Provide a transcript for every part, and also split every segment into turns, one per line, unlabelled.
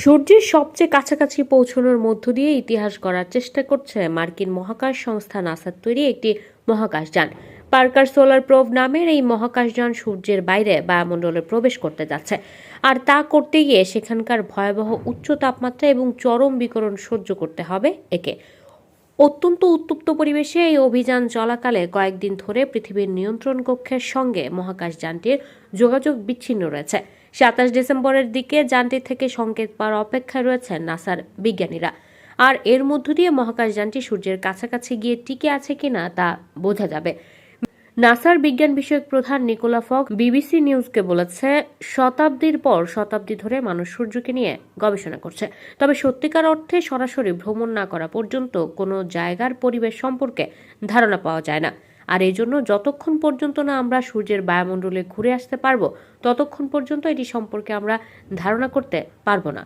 সূর্যের সবচেয়ে কাছাকাছি পৌঁছানোর মধ্য দিয়ে ইতিহাস গড়ার চেষ্টা করছে মার্কিন মহাকাশ সংস্থা নাসার তৈরি একটি মহাকাশযান পার্কার সোলার প্রোব নামের এই মহাকাশযান সূর্যের বাইরে বায়ুমণ্ডলে প্রবেশ করতে যাচ্ছে। আর তা করতে গিয়ে সেখানকার ভয়াবহ উচ্চ তাপমাত্রা এবং চরম বিকরণ সহ্য করতে হবে একে। অত্যন্ত উত্তপ্ত পরিবেশে এই অভিযান চলাকালে কয়েকদিন ধরে পৃথিবীর নিয়ন্ত্রণ কক্ষের সঙ্গে মহাকাশযানটির যোগাযোগ বিচ্ছিন্ন রয়েছে। সাতাশ ডিসেম্বরের দিকে যানটি থেকে সংকেত পাওয়ার অপেক্ষায় রয়েছেন নাসার বিজ্ঞানীরা। আর এর মধ্য দিয়ে মহাকাশযানটি সূর্যের কাছাকাছি গিয়ে টিকে আছে কিনা তা বোঝা যাবে। নাসার বিজ্ঞান বিষয়ক প্রধান নিকোলা ফক বিবিসি নিউজকে বলেছে, শতাব্দীর পর শতাব্দী ধরে মানুষ সূর্যকে নিয়ে গবেষণা করছে। তবে সত্যিকার অর্থে সরাসরি ভ্রমণ না করা পর্যন্ত কোনো জায়গার পরিবেশ সম্পর্কে ধারণা পাওয়া যায় না। আর এই জন্য যতক্ষণ পর্যন্ত না আমরা সূর্যের বায়ুমণ্ডলে ঘুরে আসতে পারব, ততক্ষণ পর্যন্ত এটি সম্পর্কে আমরা ধারণা করতে পারব না।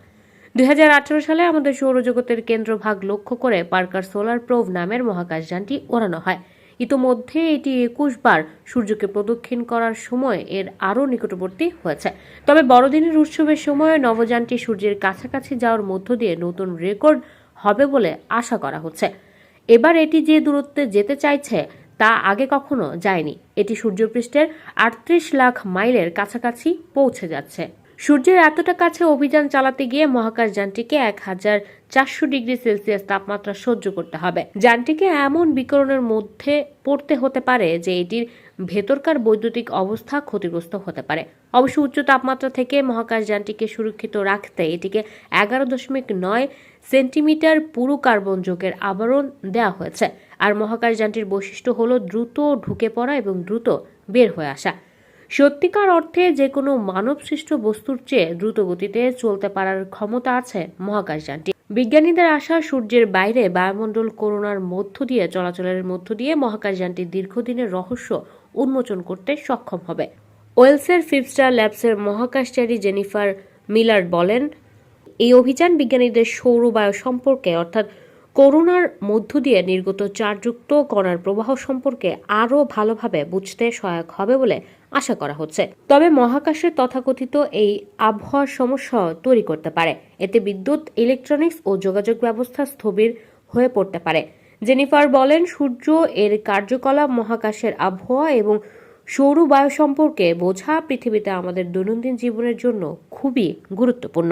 দু হাজার আঠারো সালে আমাদের সৌরজগতের কেন্দ্রভাগ লক্ষ্য করে পার্কার সোলার প্রোভ নামের মহাকাশযানটি ওড়ানো হয়। ইতোমধ্যে এটি একুশ বার সূর্যকে প্রদক্ষিণ করার সময় এর আরও নিকটবর্তী হয়েছে। তবে বড়দিনের উৎসবের সময় নবযানটি সূর্যের কাছাকাছি যাওয়ার মধ্য দিয়ে নতুন রেকর্ড হবে বলে আশা করা হচ্ছে। এবার এটি যে দূরত্বে যেতে চাইছে তা আগে কখনো যায়নি। এটি সূর্যপৃষ্ঠের আটত্রিশ লাখ মাইলের কাছাকাছি পৌঁছে যাচ্ছে। সূর্যের এতটা কাছে অভিযান চালাতে গিয়ে মহাকাশ যানটিকে এক হাজার চারশো ডিগ্রি সেলসিয়াস তাপমাত্রা সহ্য করতে হবে। যানটিকে এমন বিকরণের মধ্যে পড়তে হতে পারে যে এটির ভেতরকার বৈদ্যুতিক অবস্থা ক্ষতিগ্রস্ত হতে পারে। অবশ্য উচ্চ তাপমাত্রা থেকে মহাকাশ যানটিকে সুরক্ষিত রাখতে এটিকে এগারো দশমিক নয় সেন্টিমিটার পুরু কার্বন যোগের আবরণ দেওয়া হয়েছে। আর মহাকাশ যানটির বৈশিষ্ট্য হলো দ্রুত ঢুকে পড়া এবং দ্রুত বের হয়ে আসা। সত্যিকার অর্থে যে কোনো মানবসৃষ্ট বস্তুর চেয়ে দ্রুত গতিতে চলতে পারার ক্ষমতা আছে মহাকাশযানটি বিজ্ঞানীদের আশা, সূর্যের বাইরে বায়ুমণ্ডল করোনার মধ্য দিয়ে, চলাচলের মধ্য দিয়ে মহাকাশযানটি দীর্ঘদিনের রহস্য উন্মোচন করতে সক্ষম হবে। ওয়েলসের ফিফস্টার ল্যাবসের মহাকাশচারী জেনিফার মিলার বলেন, এই অভিযান বিজ্ঞানীদের সৌর বায়ু সম্পর্কে, অর্থাৎ করোনার মধ্য দিয়ে নির্গত চারযুক্ত কণার প্রবাহ সম্পর্কে আরও ভালোভাবে বুঝতে সহায়ক হবে বলে আশা করা হচ্ছে। তবে মহাকাশের তথাকথিত এই আবহাওয়ার সমস্যা তৈরি করতে পারে। এতে বিদ্যুৎ ইলেকট্রনিক্স ও যোগাযোগ ব্যবস্থা স্থবির হয়ে পড়তে পারে। জেনিফার বলেন, সূর্য এর কার্যকলাপ মহাকাশের আবহাওয়া এবং সৌর বায়ু সম্পর্কে বোঝা পৃথিবীতে আমাদের দৈনন্দিন জীবনের জন্য খুবই গুরুত্বপূর্ণ।